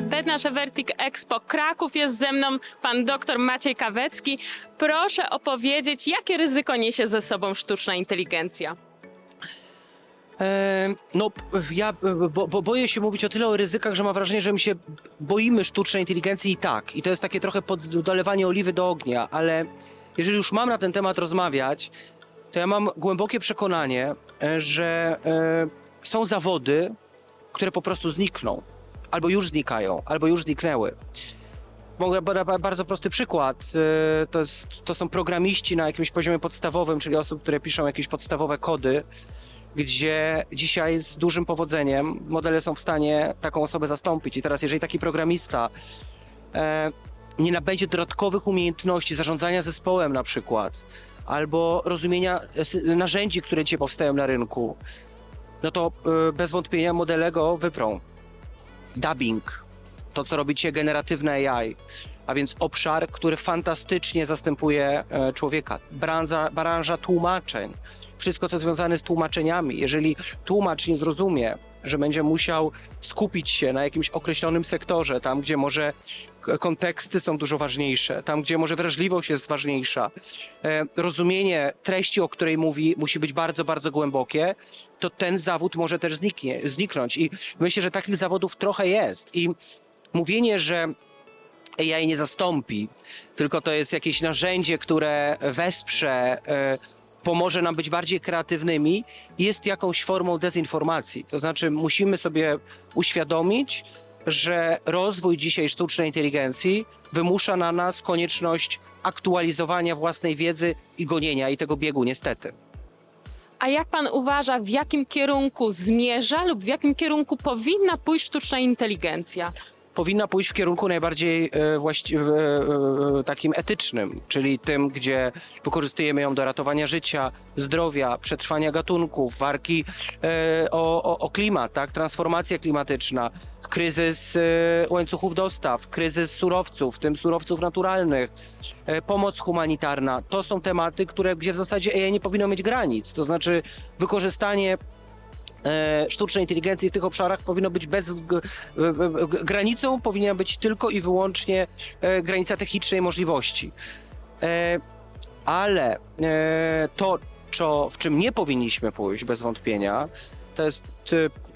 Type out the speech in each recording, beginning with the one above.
na Bednarz Vertic Expo Kraków. Jest ze mną pan dr Maciej Kawecki. Proszę opowiedzieć, jakie ryzyko niesie ze sobą sztuczna inteligencja? E, no, ja bo, bo boję się mówić o tyle o ryzykach, że mam wrażenie, że my się boimy sztucznej inteligencji i tak. I to jest takie trochę dolewanie oliwy do ognia, ale jeżeli już mam na ten temat rozmawiać, to ja mam głębokie przekonanie, e, że e, są zawody, które po prostu znikną. Albo już znikają, albo już zniknęły. Mogę bardzo prosty przykład. E, To, jest, to są programiści na jakimś poziomie podstawowym, czyli osób, które piszą jakieś podstawowe kody, gdzie dzisiaj z dużym powodzeniem modele są w stanie taką osobę zastąpić. I teraz, jeżeli taki programista e, nie nabędzie dodatkowych umiejętności zarządzania zespołem na przykład, albo rozumienia e, narzędzi, które dzisiaj powstają na rynku, no to e, bez wątpienia modele go wyprą. Dubbing, to co robicie generatywne AI, a więc obszar, który fantastycznie zastępuje e, człowieka. Branża, branża tłumaczeń, wszystko co związane z tłumaczeniami. Jeżeli tłumacz nie zrozumie, że będzie musiał skupić się na jakimś określonym sektorze, tam gdzie może konteksty są dużo ważniejsze, tam gdzie może wrażliwość jest ważniejsza, e, rozumienie treści, o której mówi, musi być bardzo, bardzo głębokie, to ten zawód może też zniknie, zniknąć. I myślę, że takich zawodów trochę jest. I mówienie, że AI nie zastąpi, tylko to jest jakieś narzędzie, które wesprze, e, pomoże nam być bardziej kreatywnymi, jest jakąś formą dezinformacji. To znaczy, musimy sobie uświadomić, że rozwój dzisiaj sztucznej inteligencji wymusza na nas konieczność aktualizowania własnej wiedzy i gonienia i tego biegu, niestety. A jak pan uważa, w jakim kierunku zmierza lub w jakim kierunku powinna pójść sztuczna inteligencja? Powinna pójść w kierunku najbardziej e, właści- w, e, e, takim etycznym, czyli tym, gdzie wykorzystujemy ją do ratowania życia, zdrowia, przetrwania gatunków, walki o, o, o klimat, tak? transformacja klimatyczna, kryzys łańcuchów dostaw, kryzys surowców, w tym surowców naturalnych, pomoc humanitarna. To są tematy, które, gdzie w zasadzie AI nie powinno mieć granic. To znaczy wykorzystanie sztucznej inteligencji w tych obszarach powinno być bez granicą powinna być tylko i wyłącznie e, granica technicznej możliwości. E, ale e, to, co, w czym nie powinniśmy pójść bez wątpienia, to jest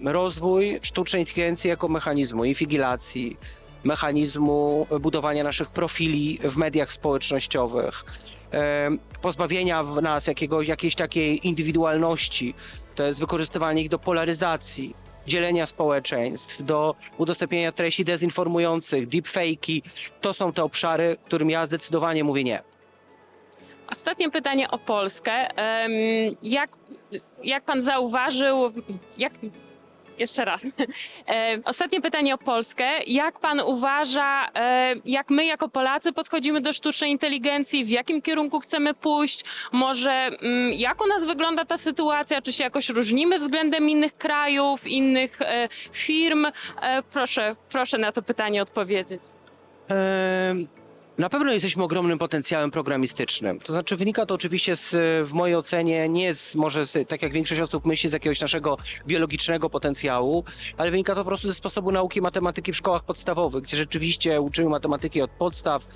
e, rozwój sztucznej inteligencji jako mechanizmu inwigilacji, mechanizmu budowania naszych profili w mediach społecznościowych, pozbawienia w nas jakiegoś, jakiejś takiej indywidualności, to jest wykorzystywanie ich do polaryzacji, dzielenia społeczeństw, do udostępnienia treści dezinformujących, deepfake'i. To są te obszary, którym ja zdecydowanie mówię nie. Ostatnie pytanie o Polskę. Jak, jak pan zauważył, jak, jeszcze raz. E, Ostatnie pytanie o Polskę. Jak pan uważa, e, jak my jako Polacy podchodzimy do sztucznej inteligencji, w jakim kierunku chcemy pójść? Może mm, jak u nas wygląda ta sytuacja? Czy się jakoś różnimy względem innych krajów, innych e, firm? E, Proszę, proszę na to pytanie odpowiedzieć. Em, Na pewno jesteśmy ogromnym potencjałem programistycznym. To znaczy wynika to oczywiście z, w mojej ocenie nie z, może z, tak jak większość osób myśli, z jakiegoś naszego biologicznego potencjału, ale wynika to po prostu ze sposobu nauki matematyki w szkołach podstawowych, gdzie rzeczywiście uczymy matematyki od podstaw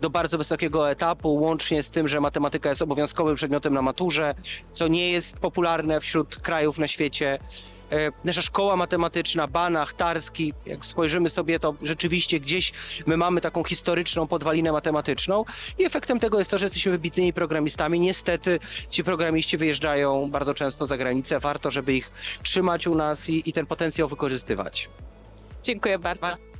do bardzo wysokiego etapu, łącznie z tym, że matematyka jest obowiązkowym przedmiotem na maturze, co nie jest popularne wśród krajów na świecie. E, Nasza szkoła matematyczna, Banach, Tarski, jak spojrzymy sobie, to rzeczywiście gdzieś my mamy taką historyczną podwalinę matematyczną i efektem tego jest to, że jesteśmy wybitnymi programistami. Niestety ci programiści wyjeżdżają bardzo często za granicę. Warto, żeby ich trzymać u nas i, i ten potencjał wykorzystywać. Dziękuję bardzo.